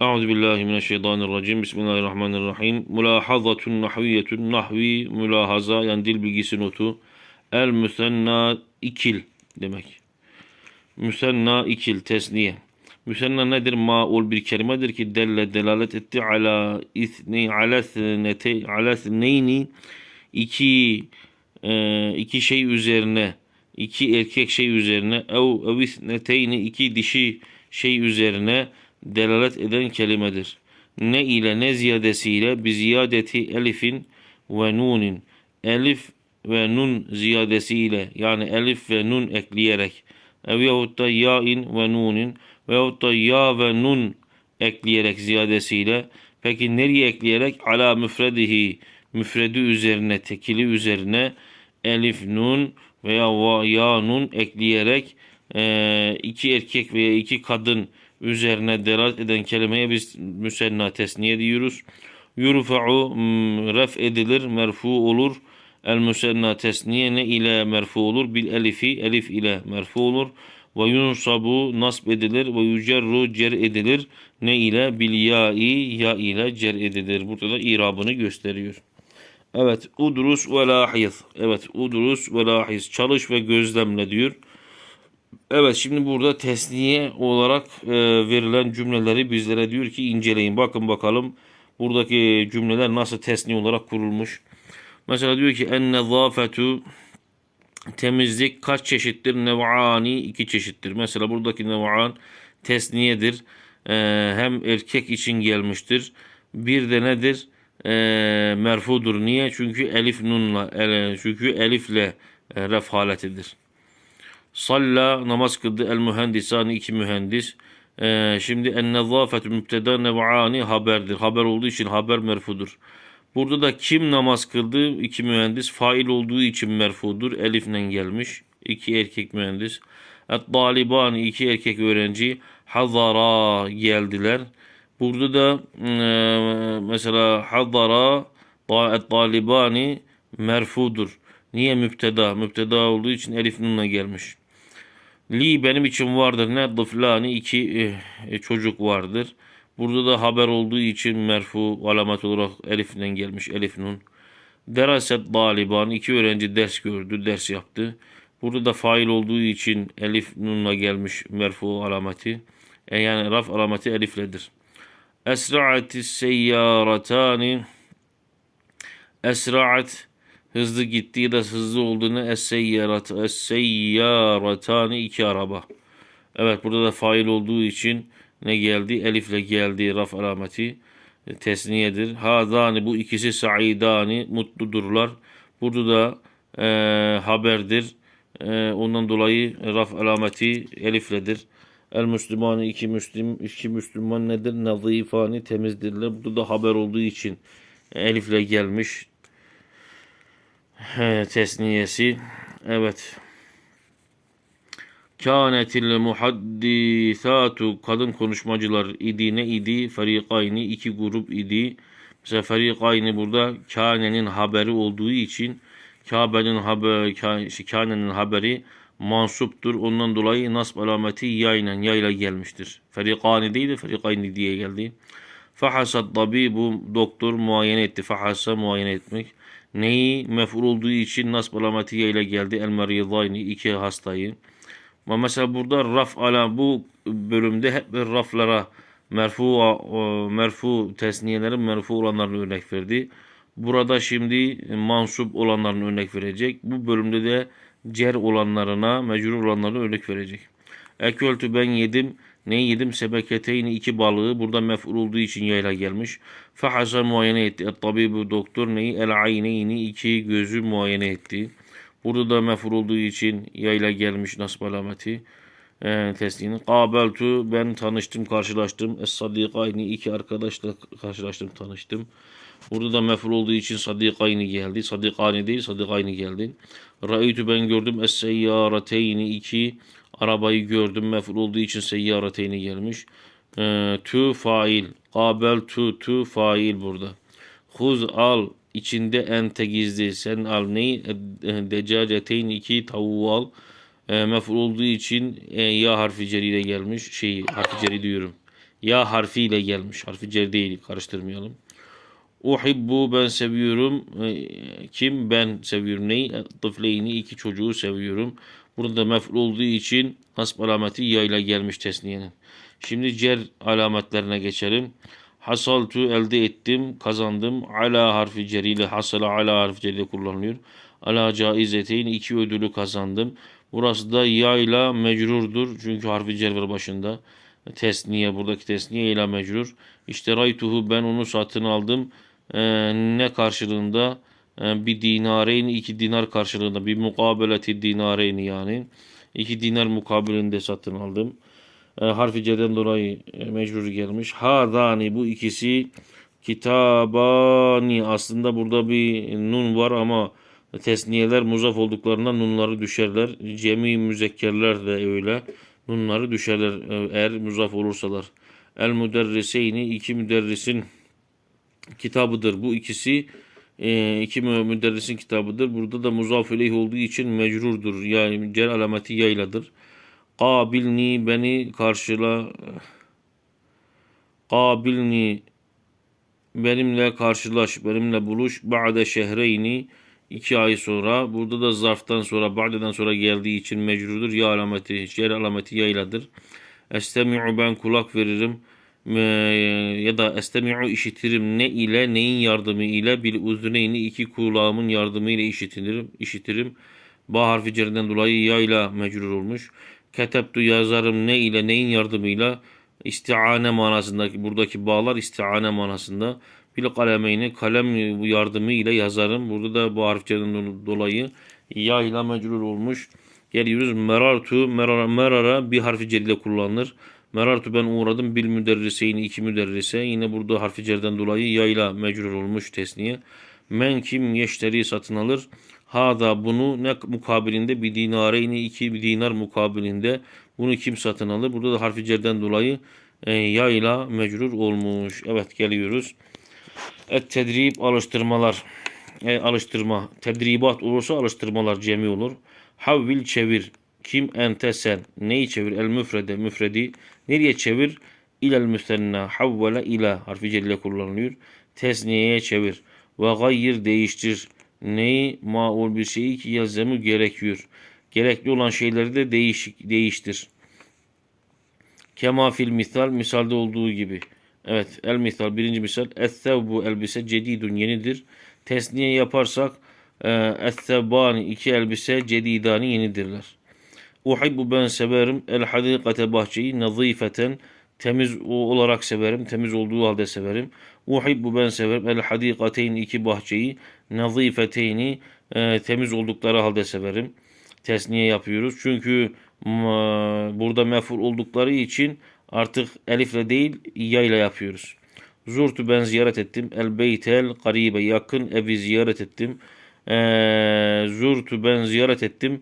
Euzu billahi mineşşeytanirracim. Bismillahirrahmanirrahim. Mülahazatun nahviyetun nahvi mülahaza yani dil bilgisi notu. El müsenna ikil demek. Müsenna ikil tesniye. Müsenna nedir? Maul bir kelimedir ki delle delalet etti ala isni ala snete ala sneyni iki e, iki şey üzerine iki erkek şey üzerine ev ev isneteyni iki dişi şey üzerine delalet eden kelimedir. Ne ile ne ziyadesiyle bi ziyadeti elifin ve nunin elif ve nun ziyadesiyle yani elif ve nun ekleyerek ev yahut da yain ve nunin veyahut da ya ve nun ekleyerek ziyadesiyle peki nereye ekleyerek ala müfredihi müfredi üzerine tekili üzerine elif nun veya va, ya nun ekleyerek e, iki erkek veya iki kadın üzerine delalet eden kelimeye biz müsenna tesniye diyoruz. Yurfa'u ref edilir, merfu olur. El müsenna tesniye ne ile merfu olur? Bil elifi, elif ile merfu olur. Ve yunsabu nasb edilir ve yücerru cer edilir. Ne ile? Bil ya'i, ya ile cer edilir. Burada da irabını gösteriyor. Evet, udrus ve lahiz. Evet, udrus ve lahiz. Çalış ve gözlemle diyor. Evet şimdi burada tesniye olarak e, verilen cümleleri bizlere diyor ki inceleyin. Bakın bakalım buradaki cümleler nasıl tesniye olarak kurulmuş. Mesela diyor ki en nezafetu temizlik kaç çeşittir? Nev'ani iki çeşittir. Mesela buradaki nev'an tesniyedir. E, hem erkek için gelmiştir. Bir de nedir? E, merfudur. Niye? Çünkü elif nunla, ele, çünkü elifle e, ref haletidir. Salla namaz kıldı el mühendisani iki mühendis. Ee, şimdi en nezafetü mübteda nev'ani haberdir. Haber olduğu için haber merfudur. Burada da kim namaz kıldı? İki mühendis. Fail olduğu için merfudur. Elifle gelmiş. İki erkek mühendis. Et dalibani iki erkek öğrenci. Hazara geldiler. Burada da e, mesela hazara et dalibani merfudur. Niye müpteda? Müpteda olduğu için elif nunla gelmiş. Li benim için vardır. Ne dıflani iki e, çocuk vardır. Burada da haber olduğu için merfu alamet olarak elifle gelmiş. Elif nun. Deraset daliban iki öğrenci ders gördü, ders yaptı. Burada da fail olduğu için elif nunla gelmiş merfu alameti. E yani raf alameti elifledir. Esra'atis seyyaratani Esra'at hızlı gittiği de hızlı olduğunu es-seyyarat es-seyyaratani iki araba. Evet burada da fail olduğu için ne geldi? Elifle geldi raf alameti e, tesniyedir. Hadani bu ikisi saidani mutludurlar. Burada da e, haberdir. E, ondan dolayı raf alameti elifledir. El Müslümani iki Müslim iki Müslüman nedir? Nazifani temizdirler. Burada da haber olduğu için elifle gelmiş. Tesniyesi. Evet. Kânetil muhaddisatu kadın konuşmacılar idi ne idi? Ferikayni iki grup idi. Mesela ferikayni burada kânenin haberi olduğu için Kabe'nin haber, kânenin haberi mansuptur. Ondan dolayı nasb alameti yayla yayla gelmiştir. Ferikani değil de ferikayni diye geldi. Fahasat bu doktor muayene etti. Fahasa muayene etmek. Neyi mef'ul olduğu için nasb alametiyle ile geldi. El meridayni iki hastayı. Ama mesela burada raf ala bu bölümde hep raflara merfu merfu tesniyelerin merfu olanlarını örnek verdi. Burada şimdi mansup olanlarını örnek verecek. Bu bölümde de cer olanlarına, mecrur olanlarına örnek verecek. Eköltü ben yedim. Ne yedim? Sebeketeyni iki balığı. Burada mef'ul olduğu için yayla gelmiş. Fahasa muayene etti. Et tabibu doktor neyi? El ayneyni iki gözü muayene etti. Burada da mef'ul olduğu için yayla gelmiş nasb alameti. E, teslini. Kabeltu ben tanıştım, karşılaştım. Es sadikayni iki arkadaşla karşılaştım, tanıştım. Burada da mef'ul olduğu için sadikayni geldi. Sadikani değil, sadikayni geldi. Ra'ytu ben gördüm. Es seyyarateyni iki Arabayı gördüm mef'ul olduğu için seyyarateyni gelmiş. E, tü fail. Kabel tu tu fail burada. Huz al içinde ente gizli. Sen al neyi? Decaceteyn iki tavuğu al. E, mef'ul olduğu için e, ya harfi ceride gelmiş. Şey harfi ceri diyorum. Ya harfiyle gelmiş. Harfi cer değil. Karıştırmayalım. Uhibbu ben seviyorum. E, Kim? Ben seviyorum. Neyi? Tıfleyni iki çocuğu seviyorum. Burada mef'ul olduğu için nasb alameti ya ile gelmiş tesniyenin. Şimdi cer alametlerine geçelim. Hasaltu elde ettim, kazandım. Ala harfi ceriyle hasala ala harfi ceriyle kullanılıyor. Ala caizeteyn iki ödülü kazandım. Burası da ya ile mecrurdur. Çünkü harfi cer var başında. Tesniye buradaki tesniye ile mecrur. İşte raytuhu ben onu satın aldım. Ee, ne karşılığında? Ee, bir dinareyn iki dinar karşılığında bir mukabeleti dinareyn yani. iki dinar mukabilinde satın aldım. E, harfi cerden dolayı e, mecbur gelmiş. Hadani bu ikisi kitabani aslında burada bir nun var ama tesniyeler muzaf olduklarından nunları düşerler. Cemi müzekkerler de öyle. Nunları düşerler e, eğer muzaf olursalar. El müderriseyni iki müderrisin kitabıdır. Bu ikisi iki mü- müderrisin kitabıdır. Burada da muzaf ileyh olduğu için mecrurdur. Yani cer alameti yayladır. Kabilni beni karşıla Kabilni benimle karşılaş, benimle buluş. Ba'de şehreyni iki ay sonra. Burada da zarftan sonra, ba'deden sonra geldiği için mecrudur. Ya alameti, cer alameti yayladır. Estemi'u ben kulak veririm. Ee, ya da estemi'u işitirim. Ne ile, neyin yardımı ile? Bil uzuneyni iki kulağımın yardımı ile işitirim. işitirim. Ba harfi cerden dolayı ya ile mecrur olmuş. Ketebtu yazarım ne ile, neyin yardımıyla? İstiane manasındaki buradaki bağlar istiane manasında. Bil kalemeyni kalem yardımı ile yazarım. Burada da bu harflerden dolayı ya ile mecrur olmuş. Geliyoruz merartu merara, merara bir harfi celile kullanılır. Merartu ben uğradım bil müderriseyni iki müderrise. Yine burada harfi cerden dolayı ya ile mecrur olmuş tesniye. Men kim yeşteri satın alır. Hada bunu ne mukabilinde bir dinareyni iki bir dinar mukabilinde bunu kim satın alır? Burada da harfi cerden dolayı e, ya ile mecrur olmuş. Evet geliyoruz. Et tedrib alıştırmalar. E, alıştırma. Tedribat olursa alıştırmalar cemi olur. Havvil çevir. Kim ente sen. Neyi çevir? El müfrede. Müfredi. Nereye çevir? İlel müstenna. Havvele ila. Harfi celile kullanılıyor. Tesniyeye çevir. Ve gayyir değiştir. Neyi? Maul bir şeyi ki yazımı gerekiyor. Gerekli olan şeyleri de değişik, değiştir. Kema fil misal misalde olduğu gibi. Evet el misal birinci misal. Es-sevbu elbise cedidun yenidir. Tesniye yaparsak e, es-sevbani iki elbise cedidani yenidirler. Uhibbu ben severim el hadikate bahçeyi nazifeten temiz olarak severim. Temiz olduğu halde severim. Uhibbu ben severim el hadikateyn iki bahçeyi nazifeteyni e, temiz oldukları halde severim. Tesniye yapıyoruz. Çünkü m- burada meful oldukları için artık elifle değil ya ile yapıyoruz. Zurtu ben ziyaret ettim. El beytel garibe yakın evi ziyaret ettim. Ee, zurtu ben ziyaret ettim.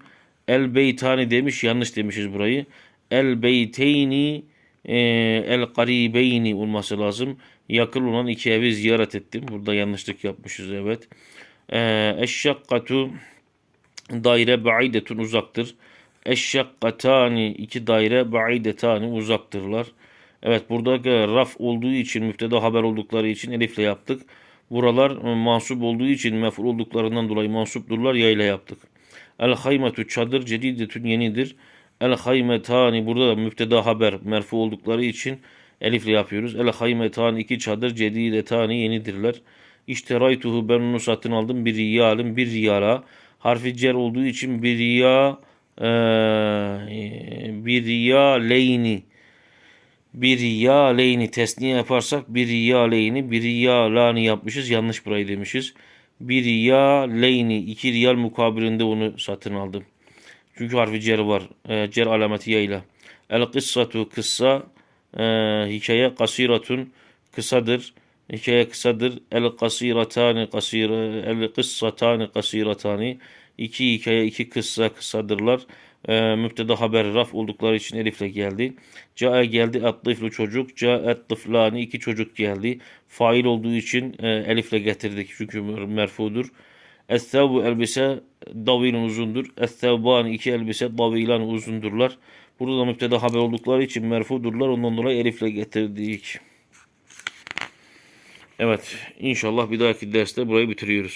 El beytani demiş yanlış demişiz burayı. El beyteyni e, el garibeyni olması lazım. Yakın olan iki evi ziyaret ettim. Burada yanlışlık yapmışız evet. Ee, eşşakkatu daire ba'idetun uzaktır. Eşşakkatani iki daire ba'idetani uzaktırlar. Evet burada raf olduğu için müfteda haber oldukları için elifle yaptık. Buralar e, mansup olduğu için mef'ul olduklarından dolayı mansupdurlar ya ile yaptık. El haymetu çadır cedidetun yenidir. El haymetani burada da müfteda haber merfu oldukları için elifle yapıyoruz. El haymetani iki çadır cedidetani yenidirler. İşte raytuhu ben onu satın aldım bir riyalin bir riyala. Harfi cer olduğu için bir riya eee, bir riya leyni bir riya leyni tesniye yaparsak bir riya leyni bir riya lani yapmışız yanlış burayı demişiz. Bir riya leyni iki riyal mukabilinde onu satın aldım. Çünkü harfi cer var. E, cer alameti ya ile. El kıssatu kıssa e, hikaye kasiratun kısadır. Hikaye kısadır. El kasiratani kasir el kıssatani kasiratani iki hikaye iki kıssa kısadırlar. E, müpteda haber raf oldukları için elifle geldi. Cae geldi et çocuk. Cae et tıflani iki çocuk geldi. Fail olduğu için e, elifle getirdik çünkü mer- merfudur. Es-sevbu elbise davilun uzundur. Es-sevban iki elbise davilan uzundurlar. Burada da müpteda haber oldukları için merfudurlar. Ondan dolayı elifle getirdik. Evet. inşallah bir dahaki derste burayı bitiriyoruz.